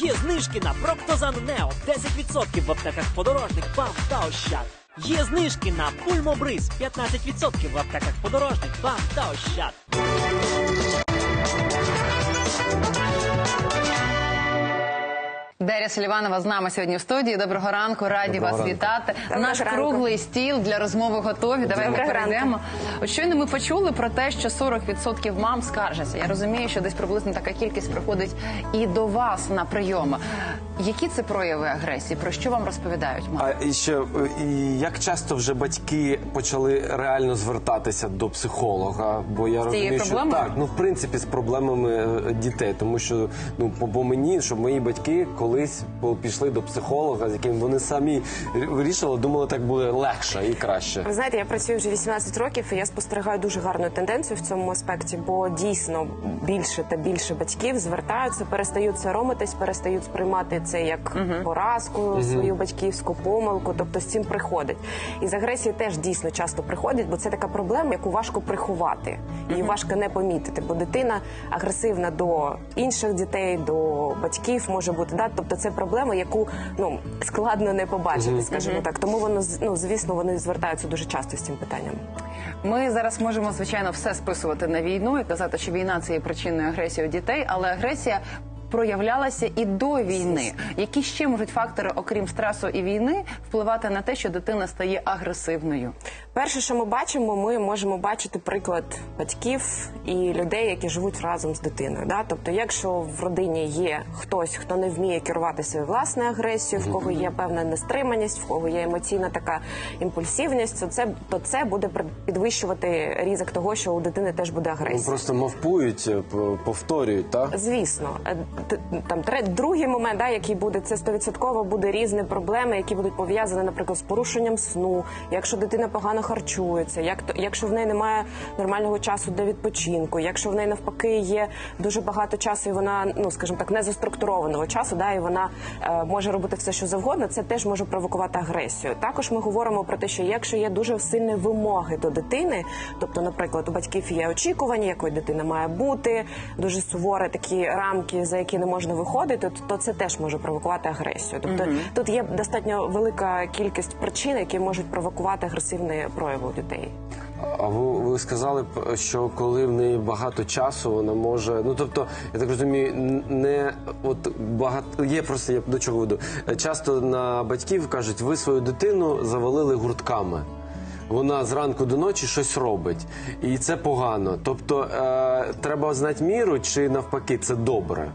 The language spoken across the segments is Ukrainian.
Є знижки на Проктозан Нео 10% в аптеках подорожник, БАМ та Ощад. Є знижки на Пульмобриз 15% в аптеках подорожник, БАМ та Ощад. Дар'я Селіванова з нами сьогодні в студії. Доброго ранку, раді Доброго вас ранку. вітати. Доброго Наш ранку. круглий стіл для розмови готові. Давайте Доброго перейдемо. От щойно ми почули про те, що 40% мам скаржаться. Я розумію, що десь приблизно така кількість приходить і до вас на прийоми. Які це прояви агресії? Про що вам розповідають мами? А і ще і як часто вже батьки почали реально звертатися до психолога? Бо я цією розумію, що так, ну в принципі з проблемами е, дітей, тому що ну по, по мені, щоб мої батьки колись пішли до психолога, з яким вони самі вирішили, думали, так буде легше і краще. Ви знаєте, я працюю вже 18 років, і я спостерігаю дуже гарну тенденцію в цьому аспекті, бо дійсно більше та більше батьків звертаються, перестають соромитись, перестають сприймати це як поразку, свою батьківську помилку. Тобто з цим приходить. І з агресії теж дійсно часто приходять, бо це така проблема, яку важко приховати, її важко не помітити, бо дитина агресивна до інших дітей, до батьків може бути. Да? Тобто це проблема, яку ну складно не побачити, скажімо так. Тому воно ну звісно вони звертаються дуже часто з цим питанням. Ми зараз можемо звичайно все списувати на війну і казати, що війна це є причиною агресії у дітей, але агресія. Проявлялася і до війни. Які ще можуть фактори, окрім стресу і війни, впливати на те, що дитина стає агресивною? Перше, що ми бачимо, ми можемо бачити приклад батьків і людей, які живуть разом з дитиною. Да? Тобто, якщо в родині є хтось, хто не вміє керувати своєю власною агресією, в кого є певна нестриманість, в кого є емоційна така імпульсивність, то це то це буде підвищувати ризик того, що у дитини теж буде Ну, агресія. просто мовпують, е, повторюють, так? Звісно, Е, там другий момент, да, який буде, це стовідсотково буде різні проблеми, які будуть пов'язані, наприклад, з порушенням сну, якщо дитина погано харчується, як то, якщо в неї немає нормального часу для відпочинку, якщо в неї навпаки є дуже багато часу, і вона, ну скажімо так, не заструктурованого часу, да, і вона е, може робити все, що завгодно, це теж може провокувати агресію. Також ми говоримо про те, що якщо є дуже сильні вимоги до дитини, тобто, наприклад, у батьків є очікування, якою дитина має бути, дуже суворі такі рамки, за які не можна виходити, то, то це теж може провокувати агресію. Тобто тут є достатньо велика кількість причин, які можуть провокувати агресивні прояви у дітей. А ви, ви сказали, що коли в неї багато часу, вона може. Ну тобто, я так розумію, не от багато є просто я до чого веду. Часто на батьків кажуть, ви свою дитину завалили гуртками. Вона зранку до ночі щось робить, і це погано. Тобто е, треба знати міру, чи навпаки, це добре.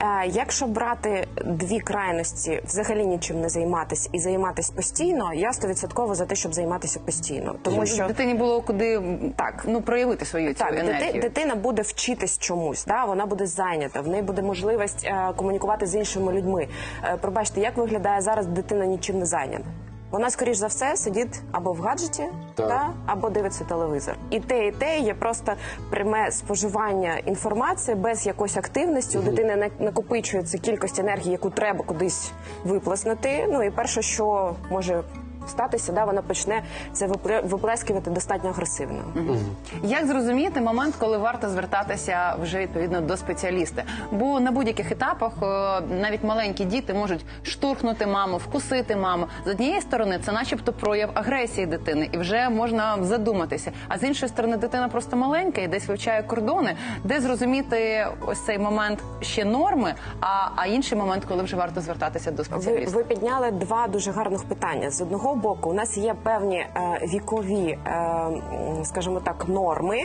Е, якщо брати дві крайності, взагалі нічим не займатися і займатися постійно, я стовідсотково за те, щоб займатися постійно, тому що дитині було куди так ну проявити свою цю Так, енергію. дити, дитина буде вчитись чомусь, да? вона буде зайнята, в неї буде можливість е, комунікувати з іншими людьми. Е, пробачте, як виглядає зараз дитина нічим не зайнята? Вона, скоріш за все, сидить або в гаджеті, Так. да? або дивиться телевізор. І те, і те є просто пряме споживання інформації без якоїсь активності. У дитини накопичується кількість енергії, яку треба кудись виплеснути. Ну і перше, що може статися, да, вона почне це випле- виплескувати достатньо агресивно. Як зрозуміти момент, коли варто звертатися вже відповідно до спеціаліста? Бо на будь-яких етапах е, навіть маленькі діти можуть штурхнути маму, вкусити маму. З однієї сторони, це, начебто, прояв агресії дитини, і вже можна задуматися. А з іншої сторони, дитина просто маленька і десь вивчає кордони, де зрозуміти ось цей момент ще норми, а, а інший момент, коли вже варто звертатися до Ви, спеціаліста. ви підняли два дуже гарних питання. З одного боку, у нас є певні е, вікові, е, скажімо так, норми,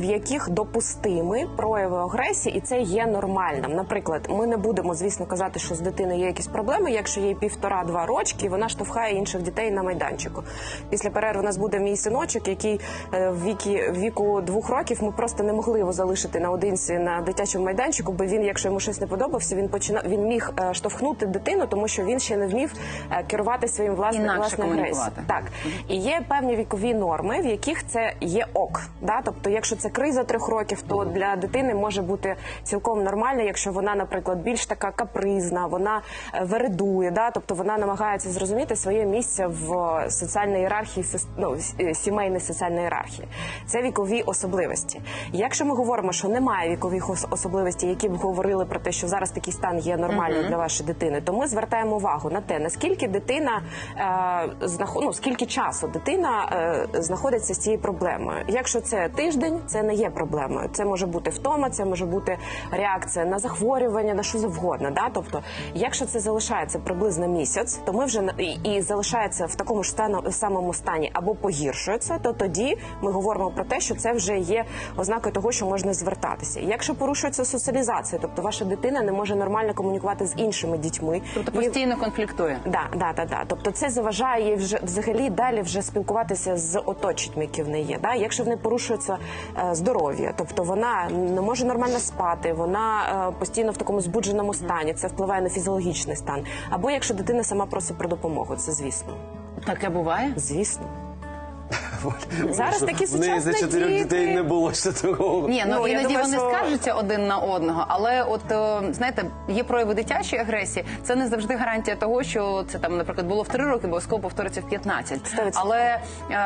в яких допустимі прояви агресії, і це є нормальним. Наприклад, ми не будемо, звісно, казати, що з дитиною є якісь проблеми, якщо їй півтора-два рочки, вона штовхає інших дітей на майданчику. Після перерви у нас буде мій синочок, який е, в віки в віку двох років ми просто не могли його залишити наодинці на дитячому майданчику, бо він, якщо йому щось не подобався, він починав він міг е, штовхнути дитину, тому що він ще не вмів е, керувати своїм власним Інакше власною комунікувати. Так і є певні вікові норми, в яких це є ок. Да? Тобто, якщо це криза трьох років, то для дитини може бути цілком нормально, якщо вона, наприклад, більш така капризна, вона е, вередує, да? тобто вона намагається зрозуміти своє місце в соціальній ієрархії, ну, е, сімейної соціальної ієрархії. Це вікові особливості. Якщо ми говоримо, що немає вікових ос- особливостей, які б говорили про те, що зараз такий стан є нормальним для вашої дитини, то ми звертаємо увагу на те, наскільки дитина е. Ну, скільки часу дитина е, знаходиться з цією проблемою. Якщо це тиждень, це не є проблемою. Це може бути втома, це може бути реакція на захворювання, на що завгодно. Да? Тобто, якщо це залишається приблизно місяць, то ми вже і, і залишається в такому ж стану, самому стані або погіршується, то тоді ми говоримо про те, що це вже є ознакою того, що можна звертатися. Якщо порушується соціалізація, тобто ваша дитина не може нормально комунікувати з іншими дітьми, Тобто постійно конфліктує. Да, да, да, да. Тобто це заважає вже взагалі далі вже спілкуватися з оточенням, які в неї є. Да? Якщо в неї порушується е, здоров'я, тобто вона не може нормально спати, вона е, постійно в такому збудженому стані, це впливає на фізіологічний стан. Або якщо дитина сама просить про допомогу, це звісно. Таке буває? Звісно. Зараз такі в неї за чотирьох діти. дітей не було ще такого. Ні, ну, Ну, я іноді думаю, вони що- скаржаться один на одного, але от е, знаєте, є прояви дитячої агресії. Це не завжди гарантія того, що це там, наприклад, було в 3 роки, обов'язково повториться в 15. 100%. Але е,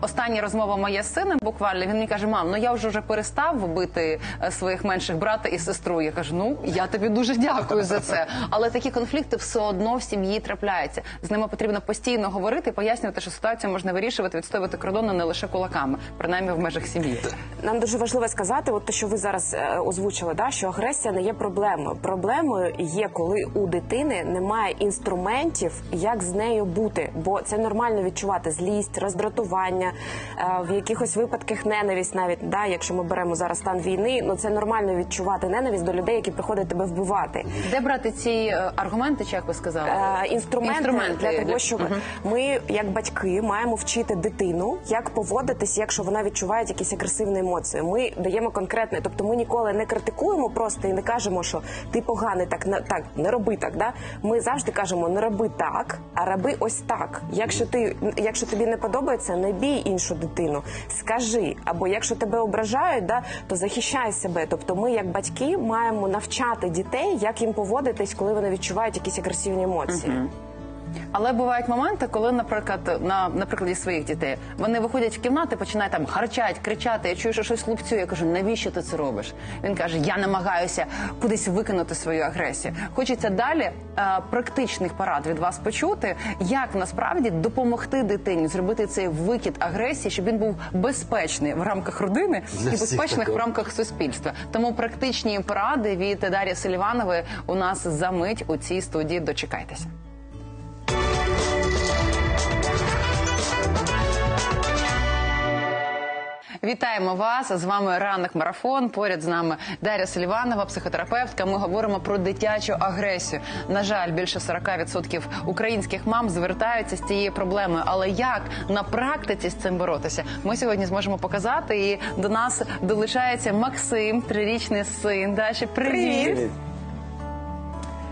остання розмова моя з сином буквально він мені каже: мам, ну я вже вже перестав бити е, своїх менших брата і сестру. Я кажу, ну я тобі дуже дякую за це. Але такі конфлікти все одно в сім'ї трапляються. З ними потрібно постійно говорити, пояснювати, що ситуацію можна вирішувати, відстоювати кордони не лише кулаками, принаймні в межах сім'ї. Нам дуже важливо сказати, от те, що ви зараз е, озвучили, да, що агресія не є проблемою. Проблемою є, коли у дитини немає інструментів, як з нею бути, бо це нормально відчувати злість, роздратування, е, в якихось випадках ненависть, навіть да, якщо ми беремо зараз стан війни, ну це нормально відчувати ненависть до людей, які приходять тебе вбивати. Де брати ці е, аргументи, чи як ви сказали? Інструменти, Інструменти для того, щоб ми, як батьки, маємо вчити дитину, як поводитись, якщо вона відчуває якісь агресивні емоції. Ми даємо конкретне, тобто ми ніколи не критикуємо просто і не кажемо, що ти поганий, так не так не роби так. Да? Ми завжди кажемо, не роби так, а роби ось так. Якщо ти, якщо тобі не подобається, не бій іншу дитину, скажи. Або якщо тебе ображають, да, то захищай себе. Тобто, ми, як батьки, маємо навчати дітей, як їм поводитись, коли вони відчувають якісь агресивні емоції. Але бувають моменти, коли, наприклад, на, на прикладі своїх дітей вони виходять в кімнати, починають там харчать, кричати. Я чую, що щось лупцює. Я кажу, навіщо ти це робиш? Він каже: Я намагаюся кудись викинути свою агресію. Хочеться далі е, практичних порад від вас почути, як насправді допомогти дитині зробити цей викид агресії, щоб він був безпечний в рамках родини Для і безпечних такого. в рамках суспільства. Тому практичні поради від Дар'ї Селіванової у нас за мить у цій студії. Дочекайтеся. Вітаємо вас з вами ранок марафон. Поряд з нами Дар'я Селіванова, психотерапевтка. Ми говоримо про дитячу агресію. На жаль, більше 40% українських мам звертаються з цією проблемою. Але як на практиці з цим боротися? Ми сьогодні зможемо показати. І до нас долучається Максим, трирічний син. Даші, привіт. Привіт.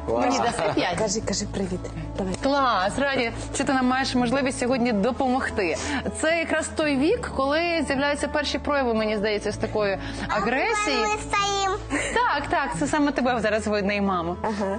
Мені даси п'ять. Кажи, кажи привіт. Давай. Клас, раді, що ти нам маєш можливість сьогодні допомогти. Це якраз той вік, коли з'являються перші прояви, мені здається, з такої агресії. Ми. Так, так, це саме тебе зараз видно і маму. Ага.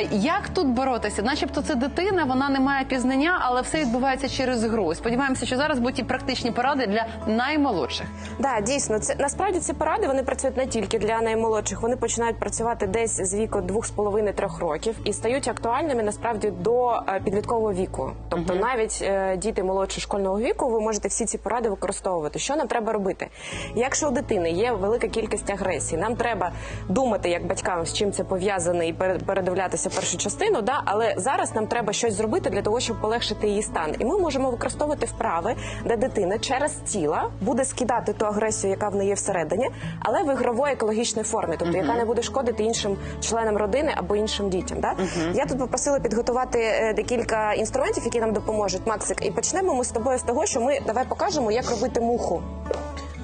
Е, як тут боротися? Начебто це дитина, вона не має пізнання, але все відбувається через гру. Сподіваємося, що зараз будуть і практичні поради для наймолодших. Да, дійсно, це насправді ці поради вони працюють не тільки для наймолодших. Вони починають працювати десь з віку двох з половиною трьох років і стають актуальними насправді до е, підліткового віку. Тобто, навіть е, діти молодше школьного віку, ви можете всі ці поради використовувати. Що нам треба робити? Якщо у дитини є велика кількість агресії, нам треба думати як батькам, з чим це пов'язане, і передивлятися першу частину. Да, але зараз нам треба щось зробити для того, щоб полегшити її стан. І ми можемо використовувати вправи, де дитина через тіла буде скидати ту агресію, яка в неї є всередині, але в ігрової екологічної формі, тобто яка не буде шкодити іншим членам родини або іншим дітям. Да? Я тут попросила підготувати е, декілька інструментів, які нам допоможуть. Максик, і почнемо ми з тобою з того, що ми давай покажемо, як робити муху.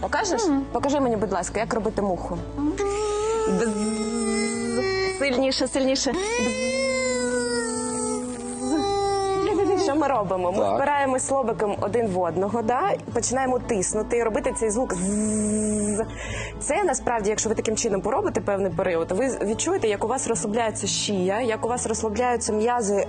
Покажеш? Покажи мені, будь ласка, як робити муху. Бзз. Сильніше, сильніше. Бзз. Що ми робимо? Ми Так. впираємось лобиком один в одного, да? починаємо тиснути і робити цей звук. Це насправді, якщо ви таким чином поробите певний період, ви відчуєте, як у вас розслабляється шия, як у вас розслабляються м'язи е,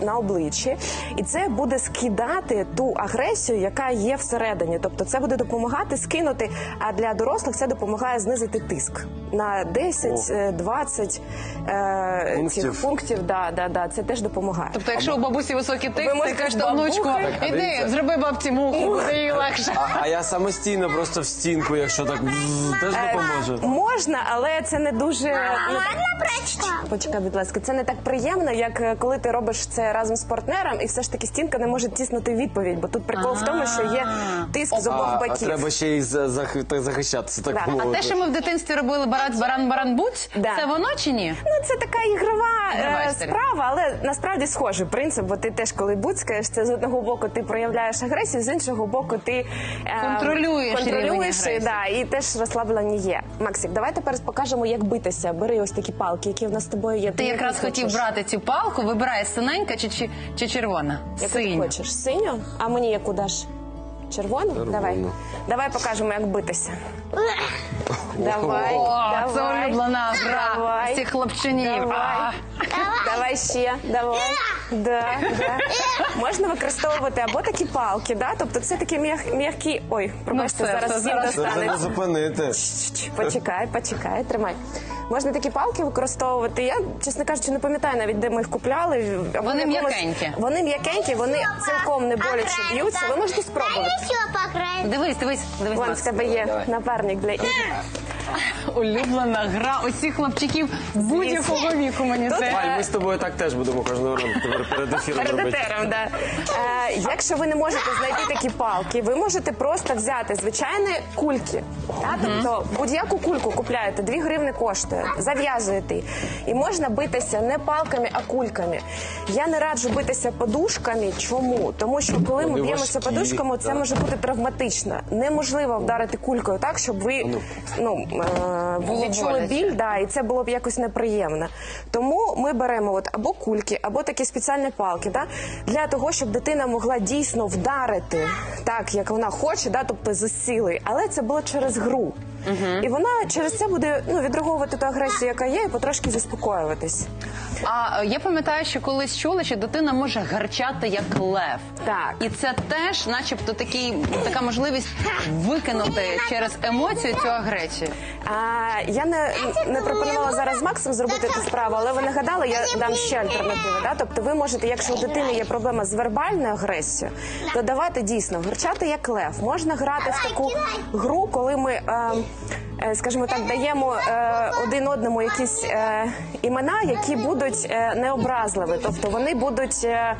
на обличчі, і це буде скидати ту агресію, яка є всередині. Тобто, це буде допомагати скинути. А для дорослих це допомагає знизити тиск на 10-20 е, Пунктів. цих пунктів. Да, да, да, це теж допомагає. Тобто, якщо у бабусі високий тиск, ти кажеш, бабухи- внучку, Так, а іди, дивіться. зроби бабці муху, буде їй легше. А, а я самостійно просто в стінку, якщо так бзз, теж допоможе. Можна, але це не дуже так- Можна? Почекай, будь ласка, це не так приємно, як е, коли ти робиш це разом з партнером, і все ж таки стінка не може тиснути відповідь, бо тут прикол в тому, що є тиск з А, обох а боків. треба ще й за- зах- так захищатися, так Да. А мовити. А те, що ми в дитинстві робили барат, баран, баран, будь, Да. це воно чи ні? Ну, це така Ігрова е, справа, але насправді схожий принцип, бо ти теж коли буцькаєш, це з одного боку ти проявляєш агресію, з іншого боку ти е, Контролюєш контролюєш і, да, і теж розслаблення є. Максик, давай тепер покажемо, як битися. Бери ось такі палки, які в нас з тобою є. Ти яку якраз хотів хочеш? брати цю палку, вибирай синенька чи, чи, чи червона? Яку ти Синю. хочеш? Синю? А мені яку даш? Червону? Давай. Давай покажемо, як битися. Давай. О, це давай. улюблена гра Давай. цих хлопчинів. Давай. А. Давай ще, давай. Да, да. Можна використовувати або такі палки, да? тобто це такі м'як- м'які. Ой, пробачте, Ну, все, зараз все, всім зараз Це треба достанеться. зупинити. Почекай, почекай, тримай. Можна такі палки використовувати. Я, чесно кажучи, не пам'ятаю навіть, де ми їх купляли. Вони м'якенькі. Вони м'якенькі, вони цілком не боляче б'ються. Ви можете спробувати. Дивись, дивись, дивись. Вон в тебе є напарник для ігор. Улюблена гра усіх хлопчиків будь-якого віку, мені Тут, це. Валь, ми з тобою так теж будемо кожного ранку тепер перед ефіром Перед робити. етером, да. Е, якщо ви не можете знайти такі палки, ви можете просто взяти звичайні кульки. Та? Тобто будь-яку кульку купляєте, 2 гривни коштує, зав'язуєте. її. І можна битися не палками, а кульками. Я не раджу битися подушками. Чому? Тому що коли ми Вони б'ємося важкі, подушками, це да. може бути травматично. Неможливо вдарити кулькою так, щоб ви ну, е, відчули біль, да, і це було б якось неприємно. Тому ми беремо от або кульки, або такі спеціальні палки, да, для того, щоб дитина могла дійсно вдарити так, як вона хоче, да, тобто з сили. Але це було через гру. І вона через це буде ну, відреагувати ту агресію, яка є, і потрошки заспокоюватись. А е, я пам'ятаю, що колись чули, що дитина може гарчати як лев. Так. І це теж, начебто, такий, така можливість викинути через емоцію цю агресію. А, я не, не пропонувала зараз з Максом зробити цю справу, але ви нагадали, я дам ще альтернативи. Да? Тобто ви можете, якщо у дитини є проблема з вербальною агресією, то давати дійсно гурчати як лев. Можна грати в таку гру, коли ми. Е, е, Скажімо так, даємо е, один одному якісь е, імена, які будуть е, необразливі. Тобто вони будуть, е,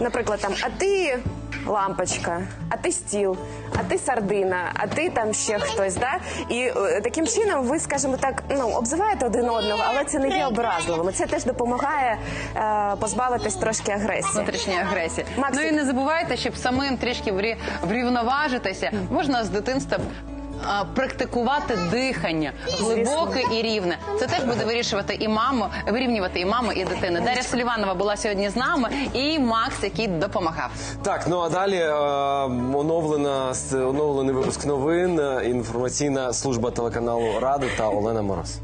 наприклад, там, а ти лампочка, а ти стіл, а ти сардина, а ти там ще хтось. Да? І е, таким чином ви, скажімо так, ну обзиваєте один одного, але це не є образливим. Це теж допомагає е, позбавитись трошки агресії. Внутрішньої агресії. Максик. Ну і не забувайте, щоб самим трішки врі- врівноважитися, можна з дитинства. А, Практикувати дихання глибоке і рівне. Це теж буде вирішувати і маму, вирівнювати і маму, і дитини. Дар'я Соліванова була сьогодні з нами, і Макс, який допомагав. Так, ну а далі е, оновлена оновлений випуск новин, е, інформаційна служба телеканалу Ради та Олена Мороз.